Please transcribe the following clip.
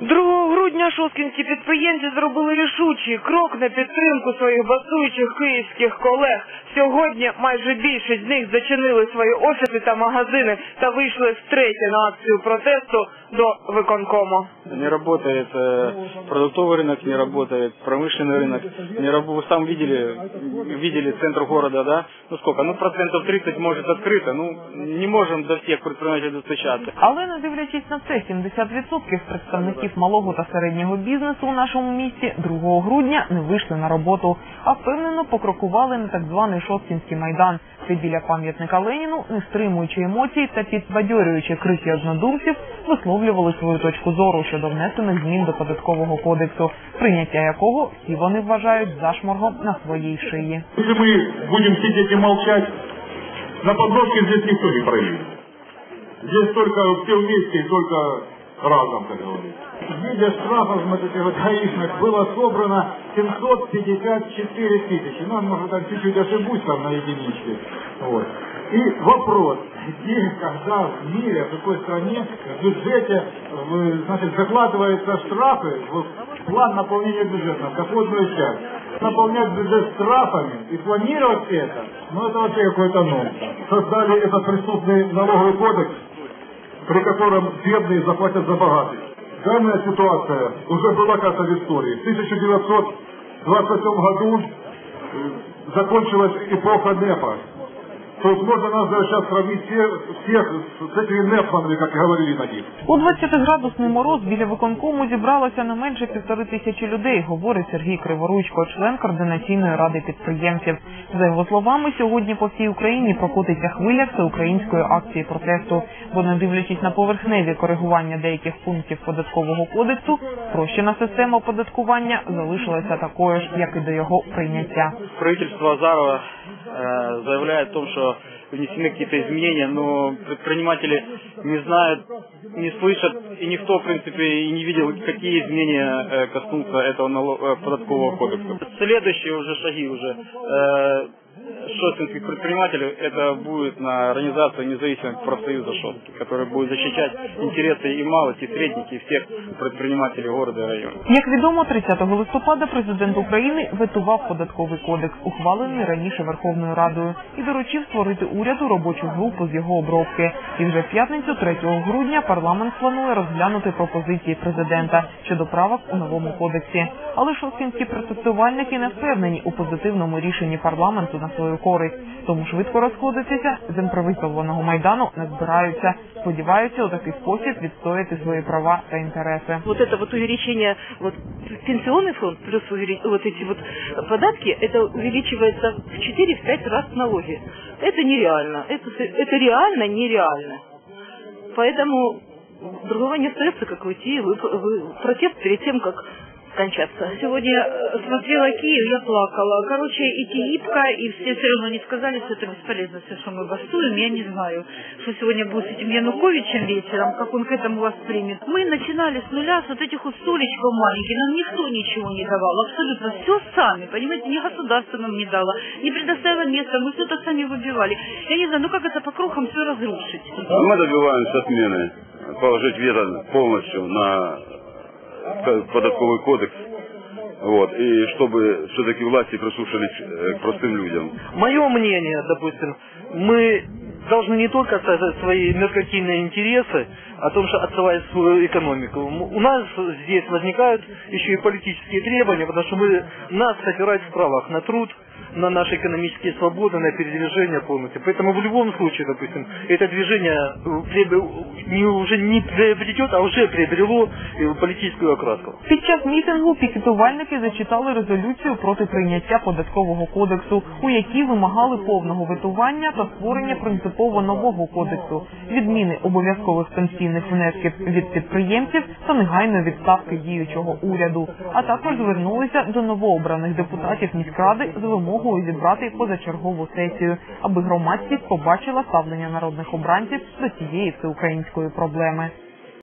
2 грудня шосткінські підприємці зробили рішучий крок на підтримку своїх басуючих київських колег. Сьогодні майже більшість з них зачинили свої офіси та магазини та вийшли втретє на акцію протесту до виконкому. Не работает э, продуктовый рынок, не работает промышленный рынок. Не раб- Вы сам видели, видели центр города, да? Ну сколько? Ну процентов 30 может открыто. Ну не можем до всех предпринимателей достучаться. Але не дивлячись на це, 70% представників малого та середнього бізнесу у нашому місті 2 грудня не вийшли на роботу, а впевнено покрокували на так званий Шосткінський майдан, де біля пам'ятника Леніну, не стримуючи емоцій та підбадьорюючи крики однодумців, висловлювали свою точку зору щодо внесених змін до податкового кодексу, прийняття якого всі вони вважають зашморгом на своїй шиї. Если мы будем сидеть и молчать, на подножке здесь никто не проявит. Здесь только все вместе и только разом, как говорится. Виде штрафов вот этих вот было собрано 754 тысячи. Ну, может, там чуть-чуть ошибусь там на единичке. Вот. И вопрос, где, когда в мире, в какой стране в бюджете в, значит, закладываются штрафы в план наполнения бюджета, в какую часть. Наполнять бюджет штрафами и планировать это, ну это вообще какой-то нонсенс. Создали этот преступный налоговый кодекс, при котором бедные заплатят за богатых. Данная ситуация уже была как-то в истории. В 1927 году э, закончилась эпоха НЭПа. То есть можно нас даже сейчас сравнить все, всех с этими говорили на них. У 20-градусний мороз біля виконкому зібралося не менше півтори тисячі людей, говорить Сергій Криворучко, член координаційної ради підприємців. За його словами, сьогодні по всій Україні прокотиться хвиля всеукраїнської акції протесту, бо не дивлячись на поверхневі коригування деяких пунктів податкового кодексу, спрощена система оподаткування залишилася такою ж, як і до його прийняття. Правительство Азарова э, заявляет о том, что внесены какие-то изменения, но предприниматели не знают, не слышат, и никто, в принципе, и не видел, какие изменения э, коснутся этого налог- э, податкового кодекса. Следующие уже шаги уже э, шостинских предпринимателей, это будет на организацию независимых профсоюза Шостки, который будет защищать интересы и малых, и средних, и всех предпринимателей города и района. Як відомо, 30 листопада президент України ветував податковий кодекс, ухвалений раніше Верховною Радою, і доручив створити уряду робочу групу з його обробки. І вже в п'ятницю, 3 грудня, парламент планує розглянути пропозиції президента щодо правок у новому кодексі. Але шосткінські протестувальники не впевнені у позитивному рішенні парламенту на свою користь, тому швидко розходитися з імпровізованого майдану не збираються. Сподіваються у такий спосіб відстояти свої права та інтереси. вот это вот увеличение, вот пенсионный фонд плюс увели- вот эти вот податки, это увеличивается в 4-5 раз налоги. Это нереально. Это, с- это реально нереально. Поэтому другого не остается, как уйти и вы, вы- протест перед тем, как скончаться. Сегодня э, смотрела Киев, я плакала. Короче, и Киипка, и все все равно не сказали, что это бесполезно, все, что мы бастуем. Я не знаю, что сегодня будет с этим Януковичем вечером, как он к этому воспримет. Мы начинали с нуля, с вот этих вот столечков маленьких. Нам никто ничего не давал, абсолютно все сами, понимаете, ни государство нам не дало, не предоставило места, мы все это сами выбивали. Я не знаю, ну как это по крохам все разрушить? Мы добиваемся отмены, положить вето полностью на податковый кодекс. Вот, и чтобы все-таки власти прислушались э, к простым людям. Мое мнение, допустим, мы должны не только отстаивать свои меркантильные интересы, о том, что отстаивать свою экономику. У нас здесь возникают еще и политические требования, потому что мы нас опирать в правах на труд, на наши экономические свободы, на передвижение полностью. Поэтому в любом случае, допустим, это движение э, приобрел- не, уже не приобретет, а уже приобрело э, политическую окраску. Під час мітингу пікетувальники зачитали резолюцію проти прийняття податкового кодексу, у якій вимагали повного ветування та створення принципово нового кодексу, відміни обов'язкових пенсійних внесків від підприємців та негайної відставки діючого уряду. А також звернулися до новообраних депутатів міськради з вимогою зібрати позачергову сесію, аби громадськість побачила ставлення народних обранців до цієї всеукраїнської проблеми.